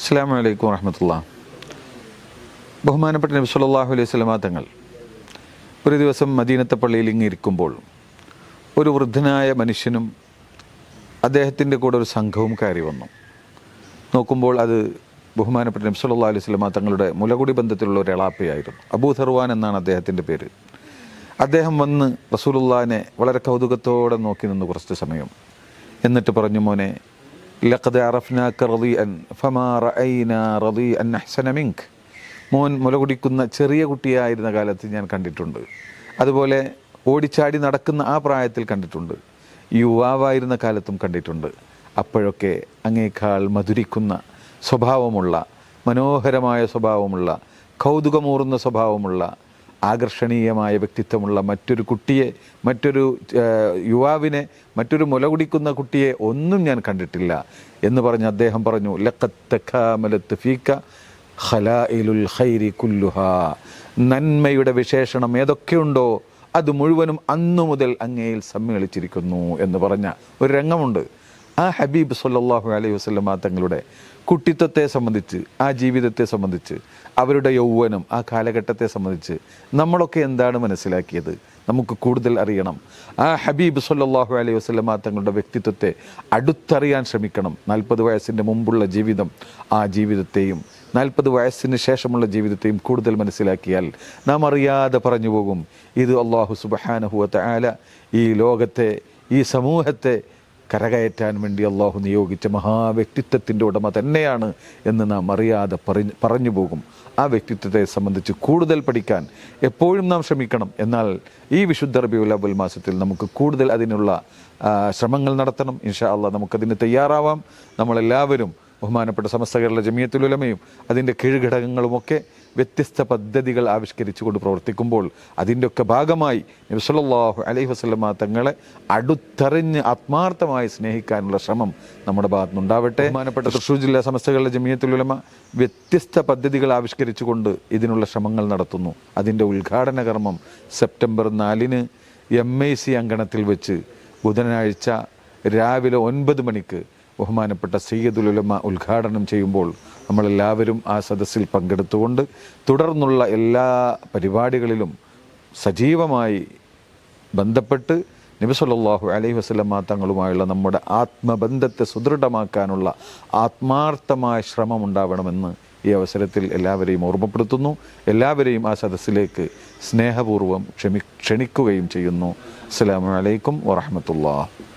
അസ്സാം വലൈക്കും വറഹമത്തുള്ള. ബഹുമാനപ്പെട്ട നബി സല്ലല്ലാഹു അലൈഹി സ്വലമാ തങ്ങൾ ഒരു ദിവസം മദീനത്തെ പള്ളിയിൽ ഇങ്ങിരിക്കുമ്പോൾ ഒരു വൃദ്ധനായ മനുഷ്യനും അദ്ദേഹത്തിന്റെ കൂടെ ഒരു സംഘവും കയറി വന്നു. നോക്കുമ്പോൾ അത് ബഹുമാനപ്പെട്ട നബി സല്ലല്ലാഹു അലൈഹി സ്വലമാ തങ്ങളുടെ മുലകുടി ബന്ധത്തിലുള്ള ഒരു എളാപ്പയായിരുന്നു. അബൂ സർവാൻ എന്നാണ് അദ്ദേഹത്തിന്റെ പേര്. അദ്ദേഹം വന്ന് റസൂലുള്ളാഹിനെ വളരെ കൗതുകത്തോടെ നോക്കി നിന്ന് കുറച്ച് സമയം. എന്നിട്ട് പറഞ്ഞു മോനെ ലഖദ് عرفناك رضيئا ഫമാ റഅയ്നാ رضيئا അഹ്സന منك. മോൻ മുല കുടിക്കുന്ന ചെറിയ കുട്ടിയായിരുന്ന കാലത്ത് ഞാൻ കണ്ടിട്ടുണ്ട്. അതുപോലെ ഓടിച്ചാടി നടക്കുന്ന ആ പ്രായത്തിൽ കണ്ടിട്ടുണ്ട്. യുവാവായിരുന്ന കാലത്തും കണ്ടിട്ടുണ്ട്. അപ്പോഴൊക്കെ അങ്ങേക്കാൾ മധുരിക്കുന്ന സ്വഭാവമുള്ള മനോഹരമായ സ്വഭാവമുള്ള കൗതുകമൂറുന്ന സ്വഭാവമുള്ള ആകർഷണീയമായ വ്യക്തിത്വമുള്ള മറ്റൊരു കുട്ടിയെ മറ്റൊരു യുവാവിനെ മറ്റൊരു മുല കുടിക്കുന്ന കുട്ടിയെ ഒന്നും ഞാൻ കണ്ടിട്ടില്ല എന്ന് പറഞ്ഞ് അദ്ദേഹം പറഞ്ഞു ലക്കത്തക്കാമലത്ത് ഫീക്ക ഖലായിലുൽ ഖൈരി കുല്ലുഹ. നന്മയുടെ വിശേഷണം ഏതൊക്കെയുണ്ടോ അത് മുഴുവനും അന്നു മുതൽ അങ്ങയിൽ സമ്മേളിച്ചിരിക്കുന്നു എന്ന് പറഞ്ഞ ഒരു രംഗമുണ്ട്. ആ ഹബീബ് സല്ലല്ലാഹു അലൈഹി വസ്ലമ തങ്ങളുടെ കുട്ടിത്വത്തെ സംബന്ധിച്ച് ആ ജീവിതത്തെ സംബന്ധിച്ച് അവരുടെ യൗവനം ആ കാലഘട്ടത്തെ സംബന്ധിച്ച് നമ്മളൊക്കെ എന്താണ് മനസ്സിലാക്കിയത്? നമുക്ക് കൂടുതൽ അറിയണം. ആ ഹബീബ് സല്ലല്ലാഹു അലൈഹി വസ്ലമ തങ്ങളുടെ വ്യക്തിത്വത്തെ അടുത്തറിയാൻ ശ്രമിക്കണം. നാൽപ്പത് വയസ്സിന്റെ മുമ്പുള്ള ജീവിതം ആ ജീവിതത്തെയും നാൽപ്പത് വയസ്സിന് ശേഷമുള്ള ജീവിതത്തെയും കൂടുതൽ മനസ്സിലാക്കിയാൽ നാം അറിയാതെ പറഞ്ഞു പോകും. ഇത് അള്ളാഹു സുബഹാനഹുവ ആല ഈ ലോകത്തെ ഈ സമൂഹത്തെ കരകയറ്റാൻ വേണ്ടി അള്ളാഹു നിയോഗിച്ച മഹാവ്യക്തിത്വത്തിന്റെ ഉടമ തന്നെയാണ് എന്ന് നാം അറിയാതെ പറഞ്ഞു പറഞ്ഞു പോകും. ആ വ്യക്തിത്വത്തെ സംബന്ധിച്ച് കൂടുതൽ പഠിക്കാൻ എപ്പോഴും നാം ശ്രമിക്കണം. എന്നാൽ ഈ വിശുദ്ധ റബിയുൽ മാസത്തിൽ നമുക്ക് കൂടുതൽ അതിനുള്ള ശ്രമങ്ങൾ നടത്തണം. ഇൻഷാ അള്ളാഹ് നമുക്കതിന് തയ്യാറാവാം. നമ്മളെല്ലാവരും ബഹുമാനപ്പെട്ട സമസ്ത കേരള ജമിയത്തുലുലമയും അതിന്റെ കീഴ്ഘടകങ്ങളുമൊക്കെ വ്യത്യസ്ത പദ്ധതികൾ ആവിഷ്കരിച്ചുകൊണ്ട് പ്രവർത്തിക്കുമ്പോൾ അതിന്റെയൊക്കെ ഭാഗമായി നബിസല്ലാഹു അലൈഹി വസ്ലമ തങ്ങളെ അടുത്തറിഞ്ഞ് ആത്മാർത്ഥമായി സ്നേഹിക്കാനുള്ള ശ്രമം നമ്മുടെ ഭാഗത്തുനിന്നുണ്ടാവട്ടെ ബഹുമാനപ്പെട്ട തൃശ്ശൂർ ജില്ലാ സമസ്തകളുടെ കേരള ജമിയത്തുലുലമ വ്യത്യസ്ത പദ്ധതികൾ ആവിഷ്കരിച്ചുകൊണ്ട് ഇതിനുള്ള ശ്രമങ്ങൾ നടത്തുന്നു. അതിന്റെ ഉദ്ഘാടന കർമ്മം സെപ്റ്റംബർ നാലിന് എം ഐ സി അങ്കണത്തിൽ വെച്ച് ബുധനാഴ്ച രാവിലെ ഒൻപത് മണിക്ക് ബഹുമാനപ്പെട്ട സയ്യദുൽ ഉലമ ഉദ്ഘാടനം ചെയ്യുമ്പോൾ നമ്മളെല്ലാവരും ആ സദസ്സിൽ പങ്കെടുത്തുകൊണ്ട് തുടർന്നുള്ള എല്ലാ പരിപാടികളിലും സജീവമായി ബന്ധപ്പെട്ട് നബി സല്ലല്ലാഹു അലൈഹി വസല്ലമ തങ്ങളുമായുള്ള നമ്മുടെ ആത്മബന്ധത്തെ സുദൃഢമാക്കാനുള്ള ആത്മാർത്ഥമായ ശ്രമം ഉണ്ടാവണമെന്ന് ഈ അവസരത്തിൽ എല്ലാവരെയും ഓർമ്മപ്പെടുത്തുന്നു. എല്ലാവരെയും ആ സദസ്സിലേക്ക് സ്നേഹപൂർവം ക്ഷമി ക്ഷണിക്കുകയും ചെയ്യുന്നു. അസ്സലാമു അലൈക്കും വറഹ്മത്തുള്ളാഹി.